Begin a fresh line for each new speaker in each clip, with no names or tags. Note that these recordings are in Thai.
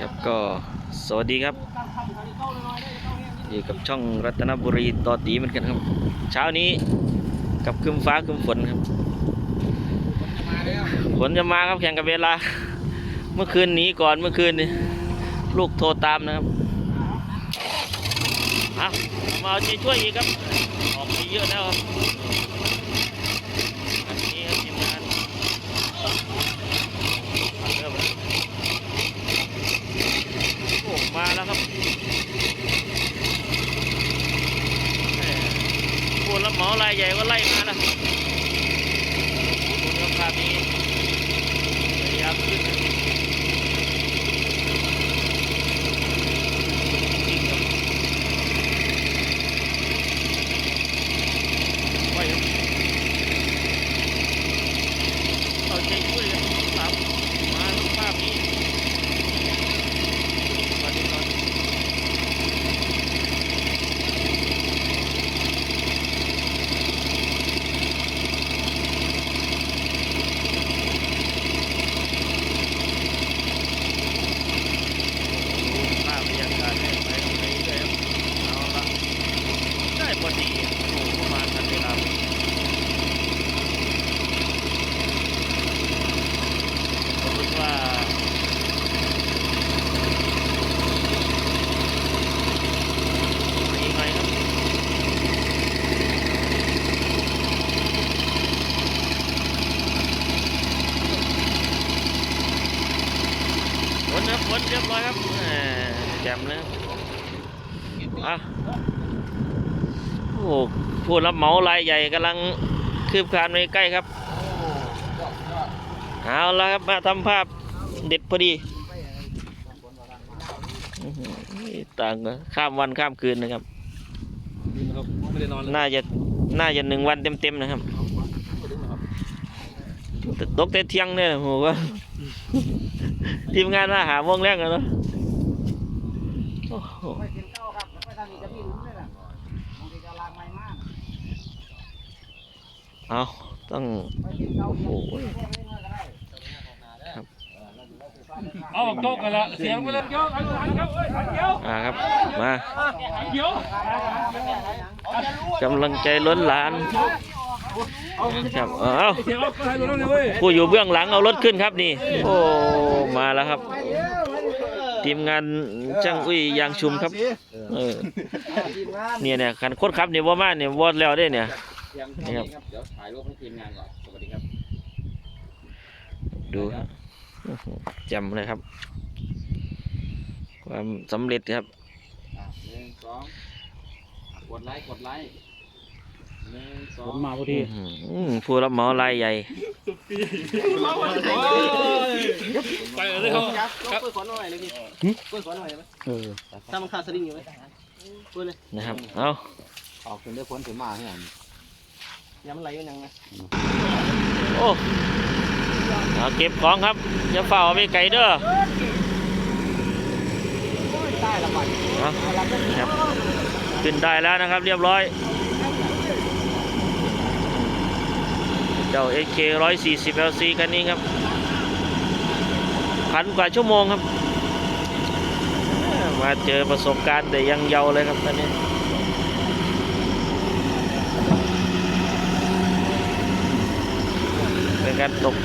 ครับก็สวัสดีครับอยู่กับช่องรัตนบุรีต่อตีเหมือนกันครับ เช้านี้กับคึมฟ้าคึมฝนครับฝนจะมาครับแข่งกับเวลา เมื่อคืนหนีก่อนเมื่อคืนนี่ลูกโทรตามนะครับเอามาเอาใจช่วยอีกครับออกไปเยอะแล้วครับอันนี้ครับทีมงานเริ่มแล้ว โอ้มา แล้วครับแหม่ผู้รับเหมารายใหญ่ก็ไล่มาแล้วคุณภาพนี้พยายามขึ้นเอาใจช่วยกันสามมาล้วภาพนี้ มาดีก่อนภาพบรรยากาศให้ไปไปเรื่อยๆเอาละได้พอดีโอ้โหมาทันเวลาสมมติว่า มีไหมครับฝนครับฝนเรียบร้อยครับแหมแจ่มเลยครับอะ โอ้ผู้รับเหมารายใหญ่กำลังคืบคลานไปใกล้ครับ เอาละครับมาทำภาพเด็ดพอดี ต่างกันข้ามวันข้ามคืนนะครับ
น่า
จะน่าจะหนึ่งวันเต็มๆนะครับตกแต่เที่ยงเนี่ยโหก็ทีมงานมาหาโมงแรกแล้วเนาะโอ้โห
ไปเห็นเก้าครับไปทางนี้จะมีหลุมเลยล่ะบางทีจะลางไม้มาก
เอาต้อง
ไปเห็นเก้า
โอ้โห
เอาโจ๊กกันละเสียงไปเลยเกี่ยวอันเกี่ยวเอ้ยอันเกี่ยว
อ่าครับมา
อันเกี่ยว
กำลังใจล้นหลานครับเอา
เสียงเอาไปให้ดูแล้วเนี่ยเว้ย
ผู้อยู่เบื้องหลังเอารถขึ้นครับนี่ โอ้มาแล้วครับ ทีมงานจังอุ้ยยางชุมครับ เออ
ทีมงาน
เนี่ยเนี่ยคันคนขับเนี่ยว่ามาเนี่ยวอดแล้วได้เนี่ย นี่ครับ
เดี๋ยวถ่ายรูปให้ทีมงานก่อน สวัสดีครับ
ดูครับอื้อหือแจำเลยครับ ความสำเร็จครับ
อะหนึ่งสองกดไลค์ กดไลค์หนึ่งสอ
ผ
ง
มมาพอดี
อื้อหือผู้รับเหมารายใหญ่
ไปเลยครับ
ครับเปิดขอนหน่อยเลยพี่เปิดขอนหน่อยไหม
เออ
ถ้ามันขาดสลิงอยู่ไหมเปิดเลย
นะครับ เอา
ออกจนได้พ้นถึงมาให้ผม
อย่ามันไหลกันยังไง
โอ้เอาเก็บของครับอย่าเฝ้าเอาไปไกลเด้อ
ได้ละบัด
เอานะครับขึ้นได้แล้วนะครับเรียบร้อย เจ้า AK 140 LC คันนี้ครับพันกว่าชั่วโมงครับ มาเจอประสบการณ์แต่ยังเยาว์เลยครับตอนนี้ เป็นการตก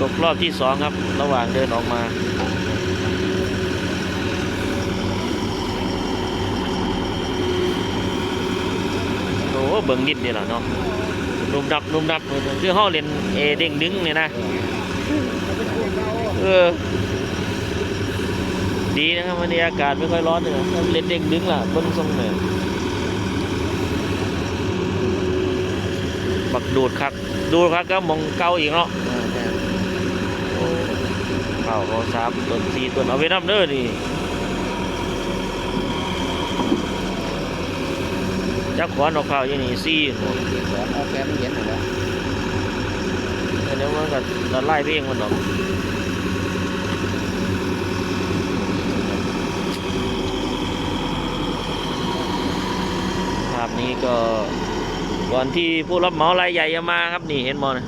ตกรอบที่สองครับ ระหว่างเดินออกมาโอ้เบิ่งนิดนี่แหละเนาะนุ่มดับนุ่มดับคือห้อเลนเอเด้งดึงเนี่ยนะเออดีนะครับวันนี้อากาศไม่ค่อยร้อนเลยเล่นเด้งดึงล่ะเบิ้งทรงเนี่ย บักดูดครับดูดครับก็มองเก่าอีกเนาะเข่าเขาสามต้นสี่ต้นเอาไปนับเด้อนี่จักขวานเอาข้าวอยี่นี่สี่หมด
สอนเอาแฟนมันเห็นหมดแล้ว
เดี๋ยวมันก็ละไลายไปเองมันดอกภาพนี้ก็ ก่อนที่ผู้รับเหมารายใหญ่จะมาครับนี่เห็นมอนะ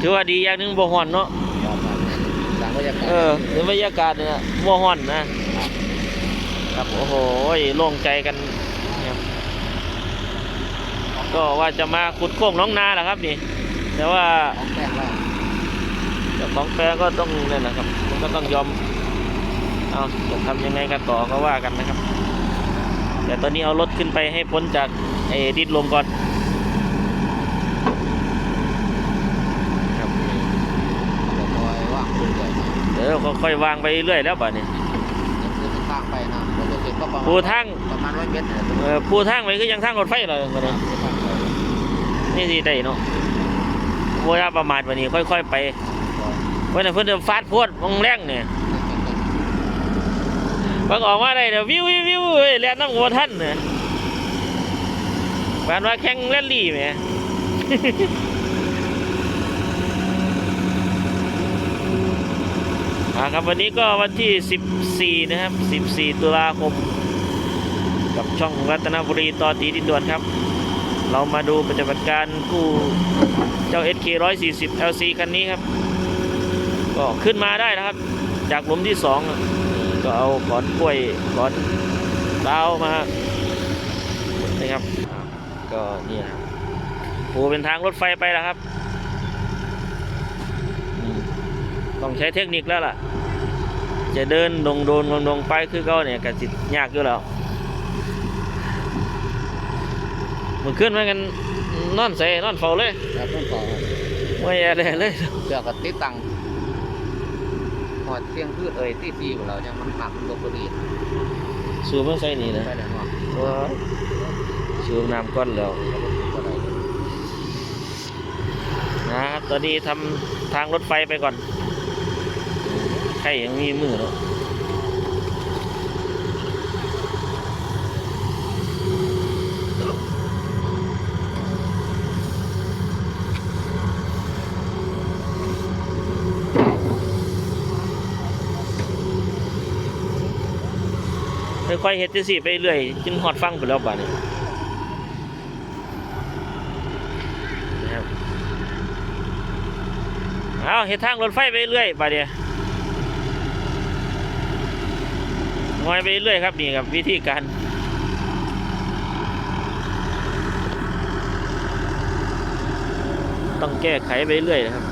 ถือว่าดีอย่างหนึงบ่ฮ้อนเนาะ
หลังบรรยากาศ
เออในบรรยากาศเนี่ยวัวห่อนนะ ครับโอ้โหโล่งใจกันนะครับก็ว่าจะมาขุดโค้งน้องนาแหละครับนี่ แต่ว่า
ของแต่งแล้ว
เจ้าของแปลก็ต้องนั่นนะครับ มันก็ต้องยอมเอาจะทำยังไงกันต่อก็ว่ากันนะครับ แต่ตอนนี้เอารถขึ้นไปให้พ้นจากไอ้ดินลมก่อนครับ
เดี๋ยวคอยว่างคุยกัน
เดี๋ยวก็ค่อยวางไปเรื่อยแล้วบ่เนี่ย
ยังคือทางไปนะเราจะเก็บก็ประมาณ
ปูทาง
ประมาณร้อยเมตรเนี่ย
เอ่อปูทางไปคือยังทางรถไฟเลยบ่เนี่ยนี่สิได้เนาะโวยาประมาทวันนี้ค่อย ๆ ไปเพื่อนนเพื่อนจะฟาดพวดมองแรงเนี่ย บางออกมาได้เดี๋ยววิววิววิวเฮ้ยแล่นน้ำหัวท่านเนี่ยบานว่าแข่งแรลลี่แหมอ่าครับวันนี้ก็วันที่ 14 นะครับ 14 ตุลาคม กับช่องรัตนบุรีต่อตีดินด่วนครับ เรามาดูปฏิบัติการกู้เจ้า SK 140 LC คันนี้ครับ ก็ขึ้นมาได้นะครับ จากหลุมที่ 2 ก็เอาขอนกล้วยขอนดาวมานะครับอ่าก็นี่นะครับปูเป็นทางรถไฟไปแล้วครับอืมต้องใช้เทคนิคแล้วล่ะ จะเดินดงโดนดงดงไปคือเขาเนี่ยกสิยากอยู่แล้วมันขึ้นมากันนอนใส่นอนเฝ้าเลย
ครับต้องต่อ
ไม่แย่เลยเลย
เกี่ยวกับติดตังห อดเสียงพืชเอ่ยที่ซีของเรายังมันหักมันลบบุรี
สูบมันใส่นี่นะ
ได้แล้วเนาะ
ว้ายสูบน้ำก้อนแล้ว
ก็ได้
นะครับตอนนี้ทำทางรถไฟไปก่อนใครยังมีมือเนาะ อยๆเฮ็ดจังซี่ไปเรื่อยจนฮอดฟังไปแล้วบัดนี้นะครับเอาเฮ็ดทางรถไฟไปเรื่อยบัดนี้งอยไปเรื่อยครับนี่ครับวิธีการต้องแก้ไขไปเรื่อยนะครับ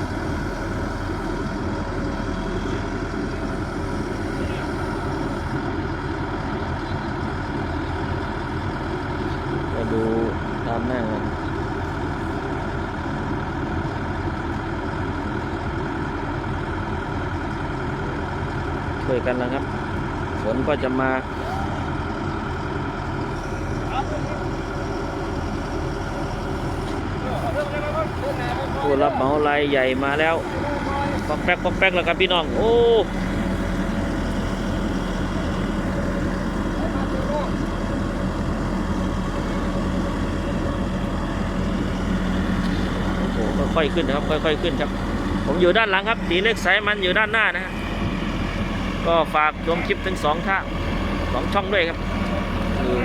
มาดูตามหน้ากันช่ วยกันแล้วครับ ฝนก็จะมาผู้รับเหมารายใหญ่มาแล้วปอกแป๊กปอกแป๊กแล้วครับพี่น้อง โอ้โหค่อยๆขึ้นนะครับ ค่อยๆขึ้นครับ ผมอยู่ด้านหลังครับตีเล็กสายมันอยู่ด้านหน้านะฮะ ก็ฝากชมคลิปทั้งสองท่างสองช่องด้วยครับคือ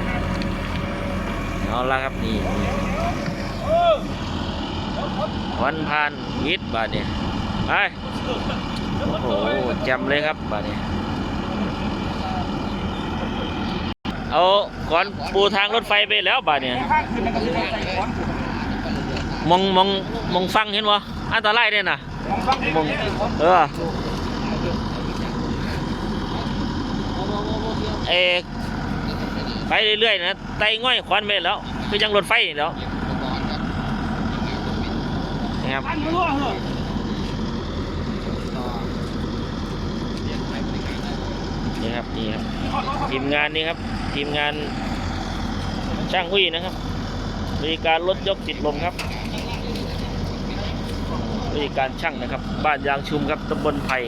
เอาละครับนี่วันผ่านยิดบาทเนี่ยไปโอ้โหจำเลยครับบาทเนี่ยเอาก่อนปูทางรถไฟไปแล้วบาทเนี่ยมองมองมองฟังเห็นวะอันตรายเด้น่ะมองเออ เอไปเรื่อยๆนะไตง่อยควันเม็ดแล้วคือยังรถไฟนี่แล้วนะครับนี่ครับนี่ครับทีมงานนี่ครับทีมงานช่างหุ้ยนะครับบริการรถยกติดลมครับบริการช่างนะครับ บ้านยางชุมครับตำบลไผ่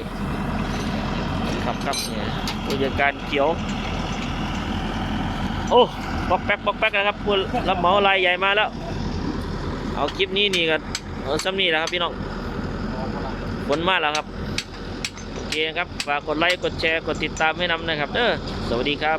ครับครับเนี่ยบริการเขียว โอ้ปอกแป๊กปอกแป๊กนะครับผู้รับเหมาลายใหญ่มาแล้ว เอาคลิปนี้นี่ก็เออซ้ำนี่แหละครับพี่น้องฝนมาแล้วครับ โอเคครับ ฝากกดไลค์ กดแชร์ กดติดตามให้นำนะครับ เด้อ สวัสดีครับ